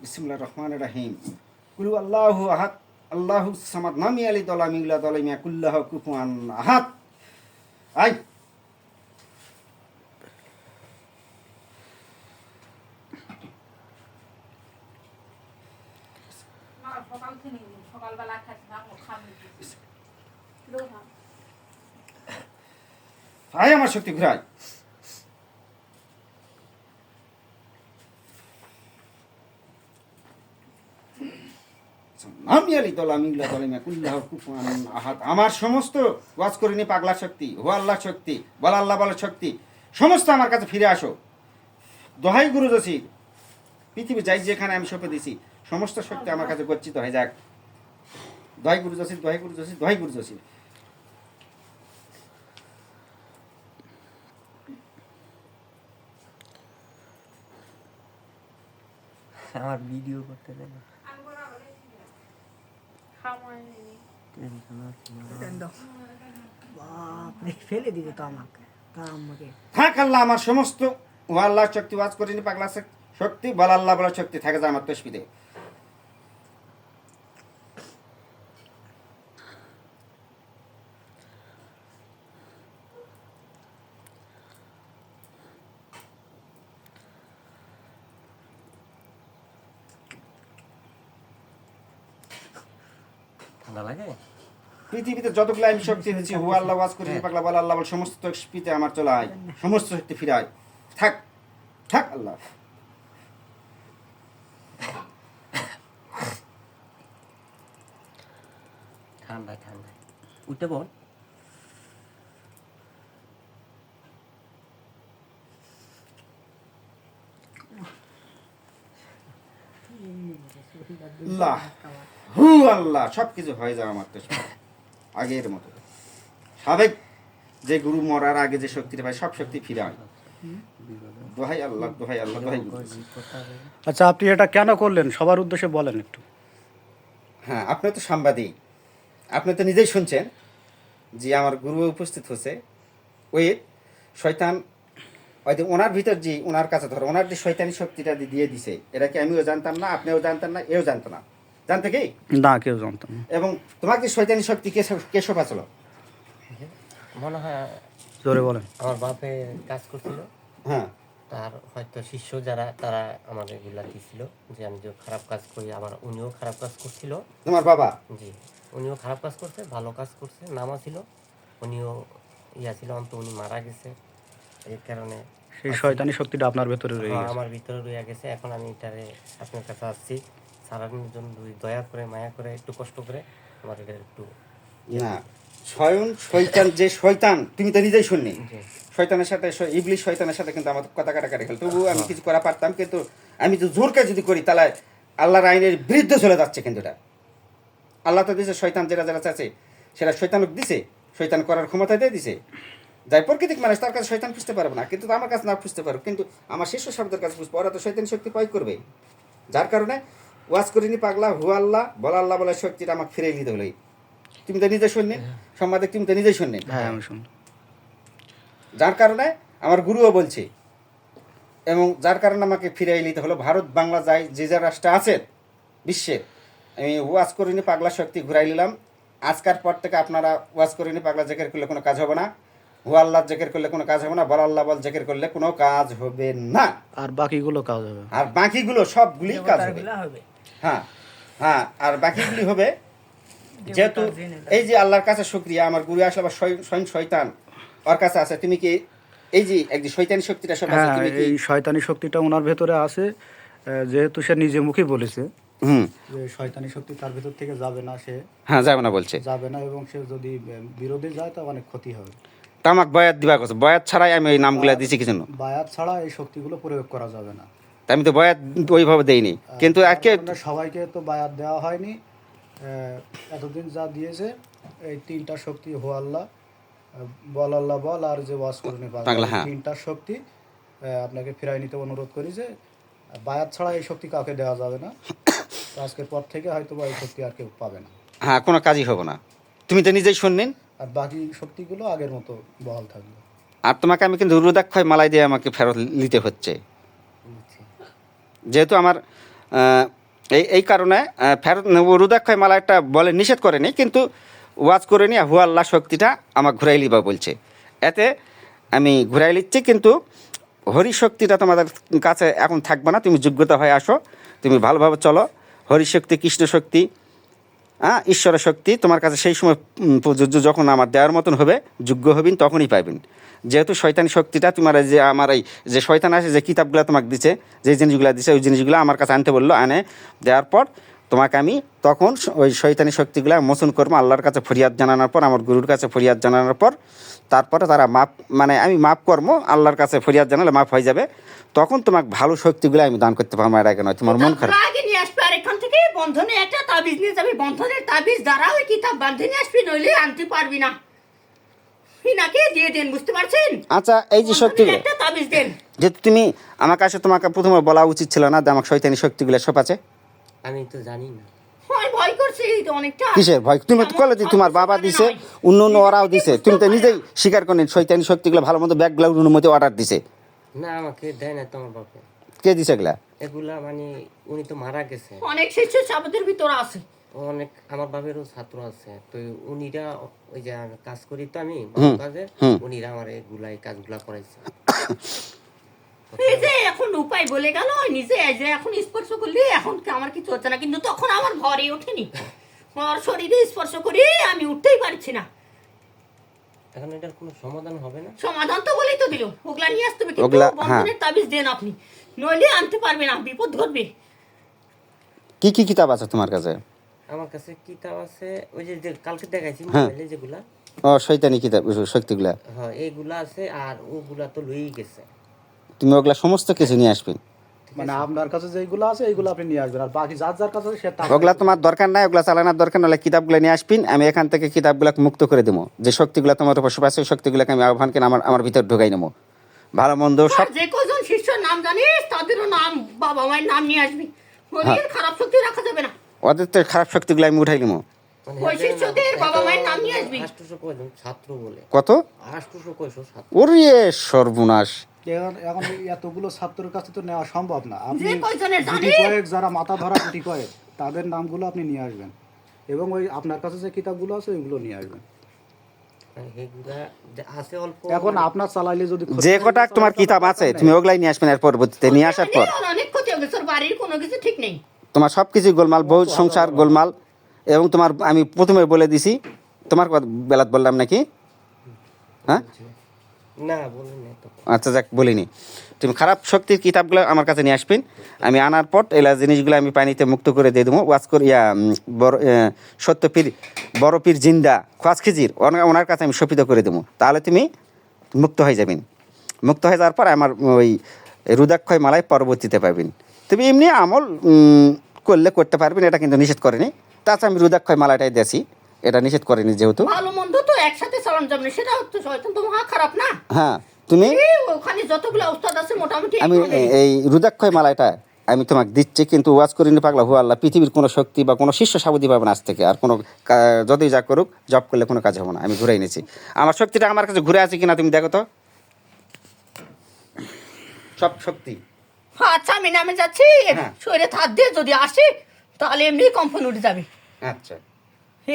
বিসমুল্লাহ রহমান রাহিম। কুলু আল্লাহ আহাদ, আল্লাহ সামাদ, নামি আলী দলা মিউলা দলামিয়া কুল্লাহ কুফুয়ান আহাদ। আই। আয় আমার শক্তি ঘুরাই নামি আলী মিউলা দলামিয়া কুল্লাহ আহাদ। আমার সমস্ত ওয়াজ করিনি পাগলা শক্তি হো আল্লাহ শক্তি, বল আল্লাহ বলার শক্তি। সমস্ত আমার কাছে ফিরে আসো। দোহাই গুরু দোষী। পৃথিবী যাই যেখানে আমি সঁপে দিছি, সমস্ত শক্তি আমার কাছে গচ্ছিত। হয়ে যাক। দোহাই গুরু দোষী, দোহাই গুরু দোষী, দোহাই গুরু দোষী। আমার ভিডিও করতে দেয় না খাওয়াইনি টেনশন আছে না। বাপরে আমার সমস্ত, ও আল্লাহ শক্তি ওয়াজ করিনি পাগলা শক্তি বল আল্লাহ বলার শক্তি থাকে যায় আমার তসবিদে। ঠান্ডা লাগে? পৃথিবীতে যতগুলো আমি শক্তি দিচ্ছি হু আল্লাহ ওয়াজ করিনি পাগলা বল আল্লাহ বল সমস্ত তসবিতে আমার চলে আয় সমস্ত শক্তি ফিরে আয়। থাক থাক আল্লাহ। ঠান্ডা ঠান্ডা। উঠে বল। আল্লাহ হু আল্লাহ সব কিছু হয়ে যাও আমার তসবিদ আগের মতো। সাবেক যে গুরু মরার আগে যে শক্তিটা পায় সব শক্তি ফিরে আয় দোহাই আল্লাহ দোহাই আল্লাহ দোহাই আচ্ছা আপনি এটা কেন করলেন? সবার উদ্দেশ্যে বলেন একটু। হ্যাঁ আপনি তো সাংবাদিক। আপনি তো নিজেই শুনছেন যে আমার গুরু উপস্থিত হচ্ছে ওই শয়তান হয়তো ওনার ভিতর যে ওনার কাছে ধরো ওনার যে শয়তানি শক্তিটা দিয়ে দিছে এটা কি আমিও জানতাম না আপনিও জানতেন না এও জানতো না। জানতে কি? না কেউ জানতাম না। এবং তোমার যে শয়তানি শক্তি কে কে শোভাছিল মনে হয় জোরে বলেন। আমার বাপে কাজ করছিল। হ্যাঁ। তার হয়তো শিষ্য যারা তারা আমাদের এগুলা দিছিল যে আমি যে খারাপ কাজ করি আমার উনিও খারাপ কাজ করছিল। তোমার বাবা? জি উনিও খারাপ কাজ করছে ভালো কাজ করছে নামা ছিল উনিও ইয়া ছিল অন্ত উনি মারা গেছে। এর কারণে সেই শয়তানি শক্তিটা আপনার ভেতরে রয়ে হ্যাঁ, গেছে। আমার ভিতরে রয়ে গেছে। এখন আমি এটারে আপনার কাছে আসছি। সারাদিনের জন্য দুই দয়া করে মায়া করে একটু কষ্ট করে আমার এটা একটু না স্বয়ং শয়তান যে শয়তান তুমি তো নিজেই শুননি। শয়তানের সাথে শ- ইবলিশ শয়তানের সাথে কিন্তু আমার কথা কাটাকাটি খেল আমি কিছু করা পারতাম কিন্তু আমি তো জোরকে যদি করি তাহলে আল্লাহর আইনের বিরুদ্ধে চলে যাচ্ছে কিন্তু এটা। আল্লাহ তো দিছে শয়তান যেটা যারা চাচ্ছে সেটা শৈতানক দিছে শৈতান করার ক্ষমতা দিয়ে দিছে। যাই প্রকৃতিক মানুষ তার কাছে শৈতান খুঁজতে পারবে না কিন্তু আমার কাছে না খুঁজতে পারবে কিন্তু আমার শিষ্য শব্দের কাছে বুঝব ওরা তো শৈতান শক্তি প্রয়োগ করবে। যার কারণে ওয়াজ করিনি পাগলা হু আল্লাহ বলা আল্লাহ বলার শক্তিটা আমাকে ফিরে নিতে হলোই তুমি তো নিজে শুননি? সম্বাদে তুমি তো নিজেই শুননি? হ্যাঁ যার কারণে আমার গুরুও বলছে এবং যার কারণে আমাকে ফিরিয়ে নিতে হলো। ভারত বাংলা যাই যে যা রাষ্ট্র আছে বিশ্বের আমি ওয়াজ করিনি পাগলা শক্তি ঘুরাই নিলাম। আজকার পর থেকে আপনারা ওয়াজ করিনি পাগলা জেকের করলে কোনো কাজ হবে না। হু আল্লাহ জেকের করলে কোনো কাজ হবে না বল আল্লাহ বল জেকের করলে কোনো কাজ হবে না। আর বাকিগুলো কাজ হবে। আর বাকিগুলো সবগুলি কাজ হবে। হ্যাঁ হ্যাঁ আর বাকিগুলি হবে যেহেতু এই যে আল্লাহর কাছে শুক্রিয়া আমার গুরু আসলে আবার স্বয়ং শয়তান ওর কাছে আছে। তুমি কি এই যে একটি শৈতানি শক্তিটা সব আছে হ্যাঁ তুমি কি এই শয়তানি শক্তিটা ওনার ভেতরে আছে যেহেতু সে নিজে মুখে বলেছে। হুম। যে শয়তানি শক্তি তার ভেতর থেকে যাবে না সে। হ্যাঁ যাবে না বলছে। যাবে না এবং সে যদি বিরোধে যায় তা অনেক ক্ষতি হবে তামাক বয়াত দিবা কথা বয়াত ছাড়াই আমি ওই নামগুলো দিছি কি জন্য বায়াত ছাড়া এই শক্তিগুলো প্রয়োগ করা যাবে না। আমি তো বয়াত ওইভাবে দেইনি। কিন্তু একে সবাইকে তো বায়াত দেওয়া হয়নি। এতদিন যা দিয়েছে এই তিনটা শক্তি হো আল্লাহ বল আল্লাহ বল আর যে ওয়াজ করুন হ্যাঁ। তিনটা শক্তি আপনাকে ফিরাই নিতে অনুরোধ করি যে বায়াত ছাড়া এই শক্তি কাউকে দেওয়া যাবে না। আজকের পর থেকে হয়তো বা এই শক্তি আর কেউ পাবে না। হ্যাঁ কোনো কাজই হবে না। তুমি তো নিজেই শুনলেন আর বাকি শক্তিগুলো আগের মতো বহাল থাকবে। আর তোমাকে আমি কিন্তু রুদাক্ষয় মালাই দিয়ে আমাকে ফেরত নিতে হচ্ছে। যেহেতু আমার এই এই কারণে ফেরত রুদাক্ষয় মালা একটা বলে নিষেধ করেনি, কিন্তু ওয়াজ করে নিয়ে হু আল্লাহ শক্তিটা আমার ঘুরাই লিবা বলছে। এতে আমি ঘুরাই লিচ্ছি কিন্তু হরি শক্তিটা তোমাদের কাছে এখন থাকবে না। তুমি যোগ্যতা হয়ে আসো, তুমি ভালোভাবে চলো। হরি শক্তি কৃষ্ণ শক্তি হ্যাঁ ঈশ্বরের শক্তি তোমার কাছে সেই সময় প্রযোজ্য যখন আমার দেওয়ার মতন হবে, যোগ্য হবেন, তখনই পাবেন যেহেতু শয়তানি শক্তিটা তোমার যে আমার এই, যে শয়তান আছে যে কিতাবগুলো তোমাকে দিছে, যে জিনিসগুলো দিছে, ওই জিনিসগুলো আমার কাছে আনতে বলল, আনে, দেওয়ার পর তোমাকে আমি তখন ওই শয়তানি শক্তিগুলো মোচন করব, আল্লাহর কাছে ফরিয়াদ জানানোর পর, আমার গুরুর কাছে ফরিয়াদ জানানোর পর, তারপরে তারা মাপ মানে আমি মাপ কর্ম আল্লাহর কাছে ফরিয়াদ জানালে মাপ হয়ে যাবে, তখন তোমাকে ভালো শক্তিগুলো আমি দান করতে পারব, এর আগে নয়, তোমার মন খারাপ আগে নিয়ে আসবে আর এখান থেকে বন্ধনে একটা তাবিজ নিয়ে যাবি। বন্ধনের তাবিজ দ্বারা ওই কিতাব বাঁধে নিয়ে আসবি নইলে আনতে পারবি না। হিনাকে দিয়ে দেন বুঝতে পারছেন? আচ্ছা এই যে শক্তিগুলো। একটা তাবিজ দেন। যেহেতু তুমি আমার কাছে তোমাকে প্রথমে বলা উচিত ছিল না যে আমার শৈতানি শক্তিগুলো সব আছে। আমি তো জানি না। ভয় করছে অনেকটা। কিসের ভয়? তুমি তো কলে যে তোমার বাবা দিছে অন্য অন্য ওরাও দিছে। তুমি তো নিজেই স্বীকার করেন শৈতানি শক্তিগুলো ভালো মতো ব্যাগগুলো অনুমতি অর্ডার দিছে। না আমাকে দেয় না তোমার বাপে কে দিছে এগুলা? এগুলা মানে উনি তো মারা গেছে। অনেক শিষ্য সাবদের ভিতরে আছে। অনেক আমার বাপেরও ছাত্র আছে। তো উনিরা ওই যে কাজ করি তো আমি কাজে উনিরা আমার এগুলা এই কাজগুলা করাইছে। যে এখন উপায় বলে গেল নিজে এই যে এখন স্পর্শ করলি এখন কি আমার কিছু হচ্ছে না। কিন্তু তখন আমার ঘরে ওঠেনি। আমার শরীরে স্পর্শ করি আমি উঠতেই পারছি না। এখন এটার কোনো সমাধান হবে না? সমাধান তো বলেই তো দিল। ওগুলা নিয়ে আসতে হবে কিন্তু ওগুলা, হ্যাঁ। বন্ধনের তাবিজ দেন আপনি। নইলে আনতে পারবে না বিপদ ঘটবে। কি কি কিতাব আছে তোমার কাছে? আমার কাছে কিতাব আছে ওই যে কালকে দেখাইছি হ্যাঁ। মোবাইলে যেগুলা। ও শৈতানি কিতাব শক্তিগুলা। হ্যাঁ এইগুলা আছে আর ওগুলা তো লইই গেছে। তুমি ওগুলা সমস্ত কিছু নিয়ে আসবে। মানে আপনার কাছে যেগুলো আছে এইগুলো আপনি নিয়ে আসবেন। আর বাকি যার যার কাছে সে ওগুলা তোমার দরকার নাই ওগুলা চালানোর দরকার নাহলে কিতাবগুলো নিয়ে আসবিন আমি এখান থেকে কিতাবগুলো মুক্ত করে দেবো। যে শক্তিগুলো তোমার উপর সব আছে শক্তিগুলোকে আমি আহ্বান করে আমার আমার ভিতর ঢুকাই নেব। ভালো মন্দ সব যে কজন শিষ্যর নাম জানিস তাদেরও নাম বাবা মায়ের নাম নিয়ে আসবি। হ্যাঁ। নইলে খারাপ শক্তি রাখা যাবে না। ওদের তো খারাপ শক্তিগুলো আমি উঠাই নেব। মানে ওই শিষ্যদের বাবা মায়ের নাম নিয়ে আসবি। আষ্টশো কয়জন ছাত্র বলে। কত? আষ্টশো কয়শো ছাত্র। ওরে সর্বনাশ। এখন এখন এতগুলো ছাত্রের কাছে তো নেওয়া সম্ভব না। আপনি যে কয়জনের গুটি কয়েক যারা মাথা ধরা গুটি কয়েক তাদের নামগুলো আপনি নিয়ে আসবেন। এবং ওই আপনার কাছে যে কিতাবগুলো আছে ওইগুলো নিয়ে আসবেন। এগুলা যে আছে অল্প এখন আপনার চালাইলে যদি যে কটা তোমার কিতাব আছে তুমি ওগুলাই নিয়ে আসবেন এর পরবর্তীতে নিয়ে আসার পর। অনেক ক্ষতি হবে তোর বাড়ির কোনো কিছু ঠিক নেই। তোমার সব কিছু গোলমাল বউ সংসার গোলমাল এবং তোমার আমি প্রথমে বলে দিছি তোমার কথা বেলাত বললাম নাকি? হ্যাঁ? আচ্ছা যাক বলিনি। তুমি খারাপ শক্তির কিতাবগুলো আমার কাছে নিয়ে আসবেন। আমি আনার পর এলা জিনিসগুলো আমি পানিতে মুক্ত করে দিয়ে দেবো। ওয়াজ করি উম, বড় সত্যপীর বড় পীর জিন্দা খোয়াজ খিজির ওনা- ওনার কাছে আমি শপিত করে দেবো। তাহলে তুমি মুক্ত হয়ে যাবেন। মুক্ত হয়ে যাওয়ার পর আমার ওই রুদাক্ষয় মালায় পরবর্তীতে পাবেন। তুমি এমনি আমল করলে করতে পারবেন এটা কিন্তু নিষেধ করেনি। তাছাড়া আমি রুদাক্ষয় মালাটাই দিয়েছি। এটা নিষেধ করেনি যেহেতু। ভালো মন্দ তো একসাথে সরঞ্জাম নেই সেটা তো শয়তান তো মহা খারাপ না? হ্যাঁ তুমি? ওখানে যতগুলো ওস্তাদ আছে মোটামুটি আমি এই রুদাক্ষয় মালাটা আমি তোমাকে দিচ্ছি কিন্তু ওয়াজ করিনি পাগলা হু আল্লাহ পৃথিবীর কোনো শক্তি বা কোনো শিষ্য সাবধি পাবে না আজ থেকে আর কোনো যতই যা করুক জব করলে কোনো কাজ হবে না আমি ঘুরে এনেছি আমার শক্তিটা আমার কাছে ঘুরে আছে কিনা তুমি দেখো তো। সব শক্তি। আচ্ছা আমি নামে যাচ্ছি হ্যাঁ। শরীরে হাত দিয়ে যদি আসি তাহলে এমনি কম্পন উঠে যাবে। আচ্ছা।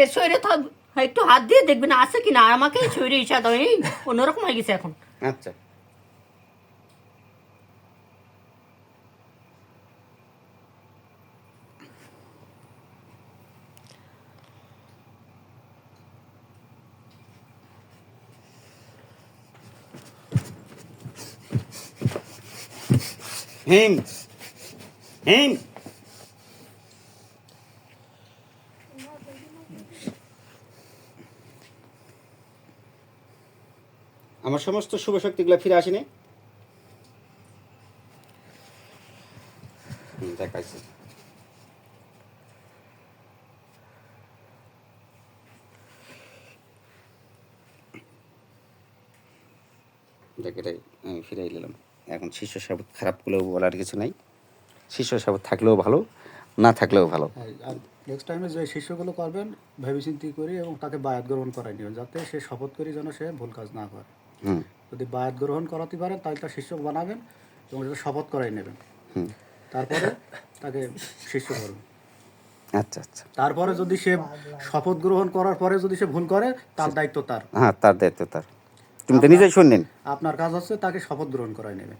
এর শরীরে থাক। একটু হাত দিয়ে দেখবেন, আছে কিনা? আমাকে শরীরে ইচ্ছা দাও, এই অন্যরকম হয়ে গেছে এখন। আচ্ছা। হিম হিম। আমার সমস্ত শুভ শক্তিগুলো ফিরে আসেনি? দেখাইছি। দেখ আমি ফিরে এলাম। এখন শিষ্য সাবত খারাপ করলেও বলার কিছু নাই। শিষ্য সাবত থাকলেও ভালো, না থাকলেও ভালো। নেক্সট টাইমে যে শিষ্যগুলো করবেন ভেবেচিন্তি করি এবং তাকে বায়াত গ্রহণ করাই নেবেন যাতে সে শপথ করি যেন সে ভুল কাজ না করে। যদি বায়াত গ্রহণ করাতে পারেন তাহলে তার শিষ্য বানাবেন এবং সেটা শপথ করাই নেবেন। হুম। তারপরে তাকে শিষ্য করবে আচ্ছা আচ্ছা। তারপরে যদি সে শপথ গ্রহণ করার পরে যদি সে ভুল করে তার দায়িত্ব তার। হ্যাঁ তার দায়িত্ব তার। তুমি তো নিজেই শুনলেন। আপনার কাজ হচ্ছে তাকে শপথ গ্রহণ করাই নেবে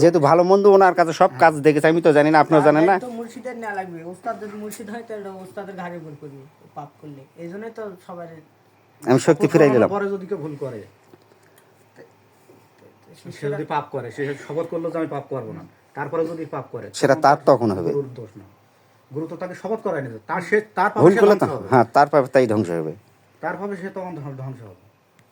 যেহেতু ভালো মন্দ ওনার কাছে সব কাজ দেখেছে আমি তো জানি না আপনিও জানেন না। মুর্শিদের নেওয়া লাগবে ওস্তাদ যদি মুর্শিদ হয় তাহলে ওস্তাদের ঘাড়ে ভুল করবে পাপ করলে। এই জন্যই তো সবাই আমি শক্তি ফিরাই দিলাম। পরে যদি কেউ ভুল করে সে যদি পাপ করে সে শপথ করল যে আমি পাপ করব না তারপরে যদি পাপ করে সেটা তার তখন হবে। গুরুর দোষ না। গুরু তো তাকে শপথ করাই নিতে তার সে তার পাপে ভুল করলে। হ্যাঁ তার পাবে তাই ধ্বংস হবে। তার পাপে সে তখন ধ্বংস হবে।